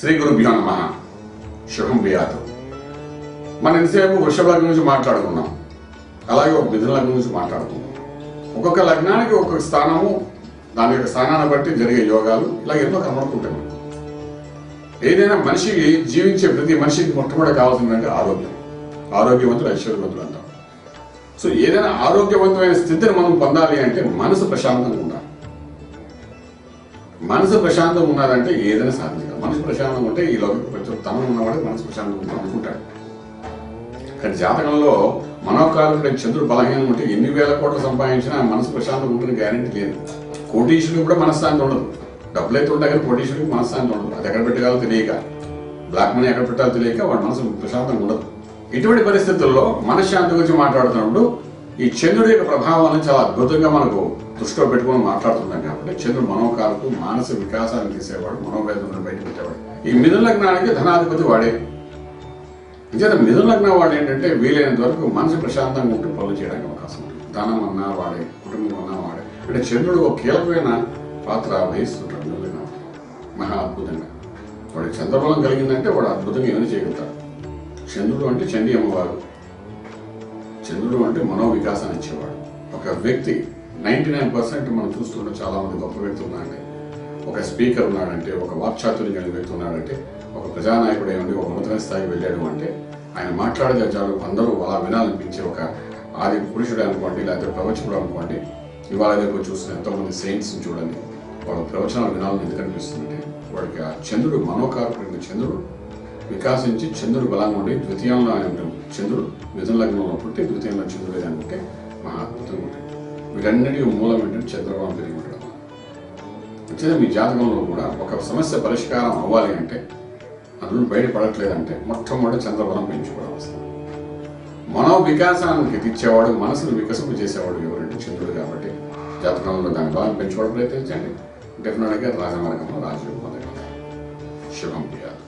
శ్రీ గురుభ్యో నమ. శుభం వ్యాధు మన ఇంతసేపు వృషభ లగ్నం గురించి మాట్లాడుకున్నాం. అలాగే ఒక మిథున లగ్నం గురించి మాట్లాడుకున్నాం. ఒక్కొక్క లగ్నానికి ఒక్కొక్క స్థానము దాని యొక్క స్థానాన్ని బట్టి జరిగే యోగాలు ఇలా ఎన్నో కనబడుకుంటాయి ఏదైనా మనిషికి జీవించే ప్రతి మనిషికి మొట్టమొదటి కావాల్సిందంటే ఆరోగ్యం. ఆరోగ్యవంతులు ఐశ్వర్యవంతులు అంటాం. సో ఏదైనా ఆరోగ్యవంతమైన స్థితిని మనం పొందాలి అంటే మనసు ప్రశాంతంగా ఉండాలి. మనసు ప్రశాంతంగా ఉన్నదంటే ఏదైనా సాధించాలి మనసు ప్రశాంతంగా ఉంటే ఈ లోకి కొంచెం తనం ఉన్నవాడు మనసు ప్రశాంతంగా ఉంటాం అనుకుంటాడు కానీ జాతకంలో మనోకారుడు చంద్రుడు బలహీనం ఉంటే ఎన్ని వేల కోట్లు సంపాదించినా మనసు ప్రశాంతంగా ఉంటుంది గ్యారెంటీ లేదు. కోటీశ్వరుడు కూడా మనశ్శాంతి ఉండదు. డబ్బులు అయితే ఉంటాయి కానీ కోటీశ్వరుడికి మనశ్శాంతి ఉండదు. అది ఎక్కడ పెట్టాలో తెలియక బ్లాక్ మనీ ఎక్కడ పెట్టాలో తెలియక వాడి మనసు ప్రశాంతంగా ఉండదు. ఇటువంటి పరిస్థితుల్లో మనశ్శాంతి గురించి మాట్లాడుతున్నప్పుడు ఈ చంద్రుడి యొక్క ప్రభావాన్ని చాలా అద్భుతంగా మనకు దృష్టిలో పెట్టుకొని మాట్లాడుతున్నాం కాబట్టి చంద్రుడు మనోకాలకు మానసిక వికాసాన్ని తీసేవాడు మనోవేదనను బయట పెట్టేవాడు. ఈ మిథున లగ్నానికి ధనాధిపతి వాడే. నిజంగా మిథున లగ్నం వాడు ఏంటంటే వీలైనంత వరకు మనసు ప్రశాంతంగా ఉంటూ పనులు చేయడానికి అవకాశం ఉంటుంది. ధనం అన్నా వాడే కుటుంబం అన్నా వాడే. అంటే చంద్రుడు ఒక కీలకమైన పాత్ర వహిస్తుంటాడు మిథున లగ్నం మహా అద్భుతంగా. వాడికి చంద్రబలం కలిగిందంటే వాడు అద్భుతంగా ఏమైనా చేయగలుగుతాడు. చంద్రుడు అంటే చండీ అమ్మవారు. చంద్రుడు అంటే మనో వికాసాన్ని ఇచ్చేవాడు. ఒక వ్యక్తి నైంటీ నైన్ పర్సెంట్ మనం చూస్తుంటే చాలా మంది గొప్ప వ్యక్తి ఉన్నాడంటే ఒక స్పీకర్ ఉన్నాడంటే ఒక వాక్చాతుర్యం కలిగిన వ్యక్తి ఉన్నాడంటే ఒక ప్రజానాయకుడు అయ్యండి ఒక ఉన్నతమైన స్థాయికి వెళ్ళాడు అంటే ఆయన మాట్లాడే చాలు అందరూ అలా వినాలనిపించే ఒక ఆది పురుషుడు అనుకోండి లేకపోతే ప్రవచకుడు అనుకోండి ఇవాళ రేపు చూసిన ఎంతోమంది సెయింట్స్ని చూడండి వాళ్ళ ప్రవచనాలు వినాలని ఎందుకు అనిపిస్తుందంటే వాడికి ఆ చంద్రుడు మనోకారకుడైన చంద్రుడు వికాసించి చంద్రుడు బలంగా ఉండి ద్వితీయంలో ఆయన చంద్రుడు మిథున లగ్నంలో పుట్టి ద్వితీయంలో చంద్రుడు ఏదైనా వీటన్నిటికీ మూలం ఏంటంటే చంద్రబాబు పెరిగి ఉండడం వచ్చేది మీ జాతకంలో కూడా ఒక సమస్య పరిష్కారం అవ్వాలి అంటే అందులో బయటపడట్లేదంటే మొట్టమొదటి చంద్రబలం పెంచుకోవడం వస్తుంది. మనో వికాసానికి తెచ్చేవాడు మనసును వికసింపు చేసేవాడు ఎవరంటే చంద్రుడు కాబట్టి జాతకంలో దాని బలం పెంచుకోవడం ప్రయత్నించండి. డెఫినెట్గా రాజమార్గంలో రాజయోగం పొందగలరు శుభం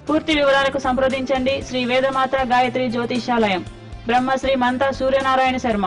పూర్తి వివరాలకు సంప్రదించండి Sri Vedamatha Gayatri Jyotishalayam. Brahmasri Mantha Suryanarayana Sharma.